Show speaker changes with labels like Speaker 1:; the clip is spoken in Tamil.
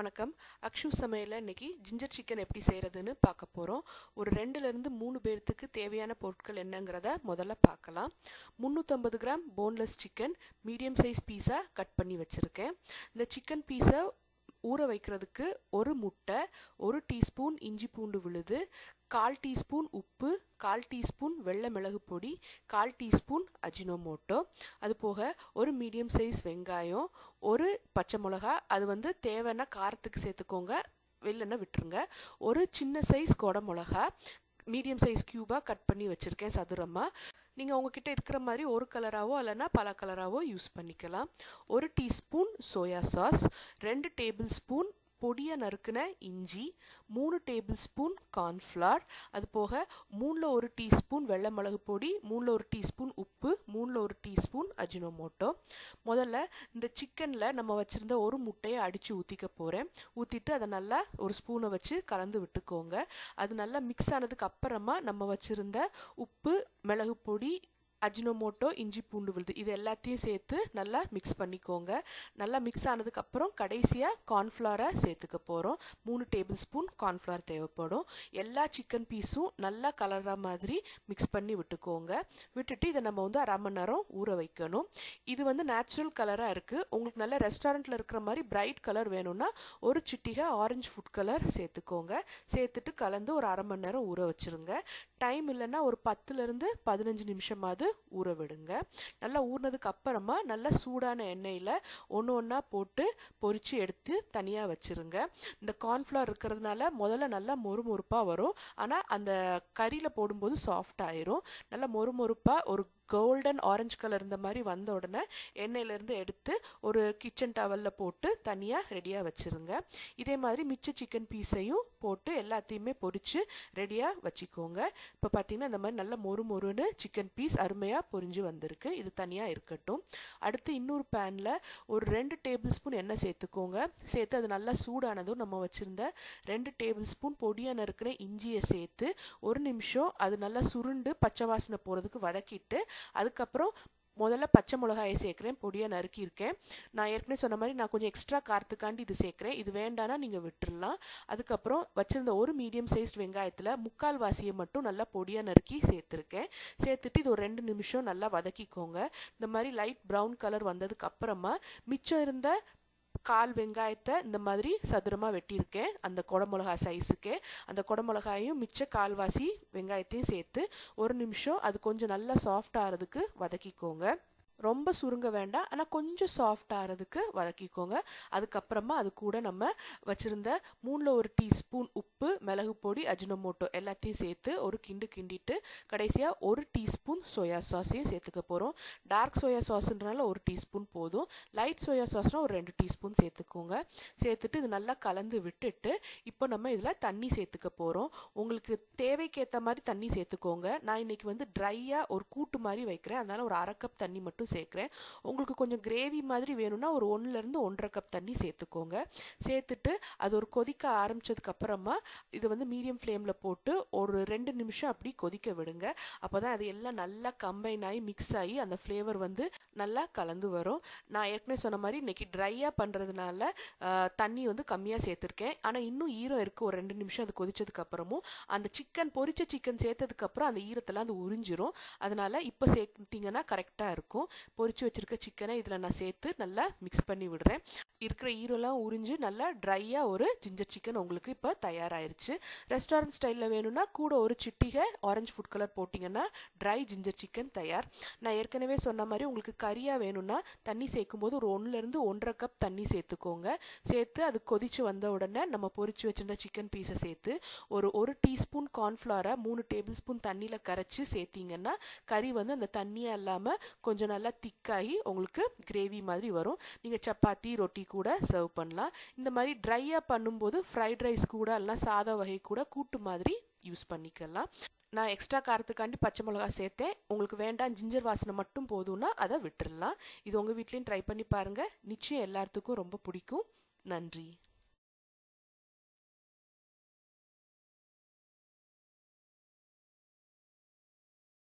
Speaker 1: வணக்கம். அக்ஷு சமையலில் இன்னைக்கு ஜிஞ்சர் சிக்கன் எப்படி செய்கிறதுன்னு பார்க்க போகிறோம் ஒரு ரெண்டுலேருந்து மூணு பேர்த்துக்கு தேவையான பொருட்கள் என்னங்கிறத முதல்ல பார்க்கலாம். முந்நூற்றம்பது gram boneless chicken medium size பீஸாக கட் பண்ணி வச்சுருக்கேன். இந்த சிக்கன் பீஸை ஊற வைக்கிறதுக்கு ஒரு முட்டை ஒரு டீஸ்பூன் இஞ்சி பூண்டு விழுது கால் டீஸ்பூன் உப்பு கால் டீஸ்பூன் வெள்ளை மிளகு பொடி கால் டீஸ்பூன் அஜினோமோட்டோ. அது போக ஒரு மீடியம் சைஸ் வெங்காயம் ஒரு பச்சை மிளகா அது வந்து தேவைன்னா காரத்துக்கு சேர்த்துக்கோங்க. வெளிலன்னா விட்டுருங்க. ஒரு சின்ன சைஸ் கொடை மிளகா மீடியம் சைஸ் க்யூபாக கட் பண்ணி வச்சுருக்கேன் சதுரமாக நீங்கள் உங்ககிட்ட இருக்கிற மாதிரி ஒரு கலராகவோ இல்லைன்னா பல கலராகவோ யூஸ் பண்ணிக்கலாம். ஒரு டீஸ்பூன் சோயா சாஸ் ரெண்டு டேபிள் ஸ்பூன் பொடியாக நறுக்கின இஞ்சி மூணு டேபிள் ஸ்பூன் கார்ன்ஃப்ளார் அது போக மூணில் ஒரு டீஸ்பூன் வெள்ளை மிளகு பொடி மூணில் ஒரு டீஸ்பூன் உப்பு மூணில் ஒரு டீஸ்பூன் அஜினோமோட்டோ முதல்ல இந்த சிக்கனில் நம்ம வச்சுருந்த ஒரு முட்டையை அடித்து ஊற்றிக்க போகிறேன் ஊற்றிட்டு அதை நல்லா ஒரு ஸ்பூனை வச்சு கலந்து விட்டுக்கோங்க. அது நல்லா மிக்ஸ் ஆனதுக்கு அப்புறமா நம்ம வச்சுருந்த உப்பு மிளகு பொடி அஜினோமோட்டோ இஞ்சி பூண்டு விழுது. இது எல்லாத்தையும் சேர்த்து நல்லா மிக்ஸ் பண்ணிக்கோங்க. நல்லா மிக்ஸ் ஆனதுக்கப்புறம் கடைசியாக கார்ன்ஃப்ளவரை சேர்த்துக்க போகிறோம் மூணு டேபிள் ஸ்பூன் கார்ன்ஃப்ளவர் தேவைப்படும். எல்லா சிக்கன் பீஸும் நல்லா கலர்ற மாதிரி மிக்ஸ் பண்ணி விட்டுக்கோங்க. விட்டுட்டு இதை நம்ம வந்து அரை மணி நேரம் ஊற வைக்கணும். இது வந்து நேச்சுரல் கலராக இருக்குது உங்களுக்கு நல்ல ரெஸ்டாரண்ட்டில் இருக்கிற மாதிரி பிரைட் கலர் வேணும்னா ஒரு சிட்டிகை ஆரஞ்சு ஃபுட் கலர் சேர்த்துக்கோங்க. சேர்த்துட்டு கலந்து ஒரு அரை மணி நேரம் ஊற வச்சுருங்க. டைம் இல்லைன்னா ஒரு பத்துலேருந்து பதினஞ்சு நிமிஷமாவது ஊற விடுங்க நல்லா ஊறினதுக்கு அப்புறமா நல்லா சூடான எண்ணெயில் ஒன்று ஒன்றா போட்டு பொரித்து எடுத்து தனியாக வச்சுருங்க. இந்த கார்ன்ஃப்ளவர் இருக்கிறதுனால முதல்ல நல்லா மொறு மொறுப்பாக வரும். ஆனால் அந்த கறியில் போடும்போது சாஃப்ட் ஆயிரும். நல்லா மொறுமொறுப்பாக ஒரு கோல்டன் ஆரஞ்சு கலர் இந்த மாதிரி வந்த உடனே எண்ணெயிலேருந்து எடுத்து ஒரு கிச்சன் டவலில் போட்டு தனியாக ரெடியாக வச்சுருங்க. இதே மாதிரி மிச்ச சிக்கன் பீஸையும் போட்டு எல்லாத்தையுமே பொரித்து ரெடியாக வச்சுக்கோங்க. இப்போ பார்த்தீங்கன்னா இந்த மாதிரி நல்ல மொறு மொறுன்னு சிக்கன் பீஸ் அருமையாக பொரிஞ்சு வந்திருக்கு. இது தனியாக இருக்கட்டும். அடுத்து இன்னொரு பேனில் ஒரு ரெண்டு டேபிள் ஸ்பூன் எண்ணெய் சேர்த்துக்கோங்க. சேர்த்து அது நல்லா சூடானதும் நம்ம வச்சுருந்த ரெண்டு டேபிள் ஸ்பூன் பொடியாக நறுக்கின இஞ்சியை சேர்த்து ஒரு நிமிஷம் அது நல்லா சுருண்டு பச்சை வாசனை போகிறதுக்கு வதக்கிட்டு அதுக்கப்புறம் முதல்ல பச்சை மிளகாயை சேர்க்குறேன் பொடியாக நறுக்கியிருக்கேன் நான் ஏற்கனவே சொன்ன மாதிரி நான் கொஞ்சம் எக்ஸ்ட்ரா காரத்துக்காண்டி இது சேர்க்குறேன். இது வேண்டானா நீங்கள் விட்டுடலாம் அதுக்கப்புறம் வச்சுருந்த ஒரு மீடியம் சைஸ் வெங்காயத்தில் முக்கால் வாசியை மட்டும் நல்லா பொடியாக நறுக்கி சேர்த்துருக்கேன். சேர்த்துட்டு இது ஒரு ரெண்டு நிமிஷம் நல்லா வதக்கிக்கோங்க. இந்த மாதிரி லைட் ப்ரௌன் கலர் வந்ததுக்கு அப்புறமா மிச்சம் இருந்த கால் வெங்காயத்தை இந்த மாதிரி சதுரமாக வெட்டியிருக்கேன். அந்த குடமிளகா சைஸுக்கு அந்த குடமிளகாயும் மிச்ச கால்வாசி வெங்காயத்தையும் சேர்த்து ஒரு நிமிஷம் அது கொஞ்சம் நல்லா சாஃப்ட் ஆகிறதுக்கு வதக்கிக்கோங்க. ரொம்ப சுருங்க வேண்டாம். ஆனால் கொஞ்சம் சாஃப்ட் ஆகிறதுக்கு வதக்கிக்கோங்க. அதுக்கப்புறமா அது கூட நம்ம வச்சுருந்த மூணில் ஒரு டீஸ்பூன் உப்பு மிளகு பொடி அஜினோமோட்டோ எல்லாத்தையும் சேர்த்து ஒரு கிண்டு கிண்டிட்டு கடைசியாக ஒரு டீஸ்பூன் சோயா சாஸையும் சேர்த்துக்க போகிறோம் டார்க் சோயா சாஸ்ன்றனால ஒரு டீஸ்பூன் போதும். லைட் சோயா சாஸ்னால் ஒரு ரெண்டு டீஸ்பூன் சேர்த்துக்கோங்க. சேர்த்துட்டு இது நல்லா கலந்து விட்டுட்டு இப்போ நம்ம இதில் தண்ணி சேர்த்துக்க போகிறோம் உங்களுக்கு தேவைக்கேற்ற மாதிரி தண்ணி சேர்த்துக்கோங்க. நான் இன்னைக்கு வந்து ட்ரையாக ஒரு கூட்டு மாதிரி வைக்கிறேன். அதனால் ஒரு அரை கப் தண்ணி மட்டும் சேர்க்குறேன். உங்களுக்கு கொஞ்சம் கிரேவி மாதிரி வேணும்னா ஒரு ஒன்றுலேருந்து ஒன்றரை கப் தண்ணி சேர்த்துக்கோங்க. சேர்த்துட்டு அது ஒரு கொதிக்க ஆரம்பித்ததுக்கப்புறமா இதை இது வந்து மீடியம் ஃப்ளேமில் போட்டு ஒரு ரெண்டு நிமிஷம் அப்படி கொதிக்க விடுங்க. அப்போ தான் அது எல்லாம் நல்லா கம்பைன் ஆகி மிக்ஸ் ஆகி அந்த ஃப்ளேவர் வந்து நல்லா கலந்து வரும். நான் ஏற்கனவே சொன்ன மாதிரி இன்னைக்கு ட்ரையாக பண்ணுறதுனால தண்ணி வந்து கம்மியாக சேர்த்துருக்கேன். ஆனால் இன்னும் ஈரம் இருக்குது ஒரு ரெண்டு நிமிஷம் அது கொதித்ததுக்கப்புறமும் அந்த சிக்கன் பொரிச்ச சிக்கன் சேர்த்ததுக்கப்புறம் அந்த ஈரத்தெல்லாம் அது உறிஞ்சிரும். அதனால இப்போ சேர்த்திங்கன்னா கரெக்டாக இருக்கும். பொறிச்சு வச்சிருக்க சிக்கனை இதில் நான் சேர்த்து நல்லா மிக்ஸ் பண்ணி விடுறேன். இருக்கிற ஈரோலாம் உறிஞ்சு நல்லா ட்ரையாக ஒரு ஜிஞ்சர் சிக்கன் உங்களுக்கு இப்போ தயாராயிருச்சு. ரெஸ்டாரண்ட் ஸ்டைலில் வேணும்னா கூட ஒரு சிட்டிகை ஆரஞ்சு ஃபுட் கலர் போட்டிங்கன்னா ட்ரை ஜிஞ்சர் சிக்கன் தயார். நான் ஏற்கனவே சொன்ன மாதிரி உங்களுக்கு கறியாக வேணும்னா தண்ணி சேர்க்கும்போது ஒரு ஒன்றுலேருந்து ஒன்றரை கப் தண்ணி சேர்த்துக்கோங்க. சேர்த்து அது கொதிச்சு வந்த உடனே நம்ம பொறிச்சு வச்சிருந்த சிக்கன் பீஸை சேர்த்து ஒரு ஒரு டீஸ்பூன் கார்ன்ஃப்ளவரை மூணு டேபிள் ஸ்பூன் தண்ணியில் கரைச்சி சேர்த்திங்கன்னா கறி வந்து அந்த தண்ணியாக இல்லாமல் கொஞ்சம் நல்லா நல்லா திக்காகி உங்களுக்கு கிரேவி மாதிரி வரும். நீங்கள் சப்பாத்தி ரொட்டி கூட சர்வ் பண்ணலாம். இந்த மாதிரி ட்ரையாக பண்ணும்போது ஃப்ரைட் ரைஸ் கூட இல்லைனா சாதா வகை கூட கூட்டு மாதிரி யூஸ் பண்ணிக்கலாம். நான் எக்ஸ்ட்ரா காரத்துக்காண்டி பச்சை மிளகா சேர்த்தேன். உங்களுக்கு வேண்டாம் ஜிஞ்சர் வாசனை மட்டும் போதும்னா அதை விட்டுடலாம் இது உங்கள் வீட்லேயும் ட்ரை பண்ணி பாருங்கள் நிச்சயம் எல்லாத்துக்கும் ரொம்ப பிடிக்கும். நன்றி.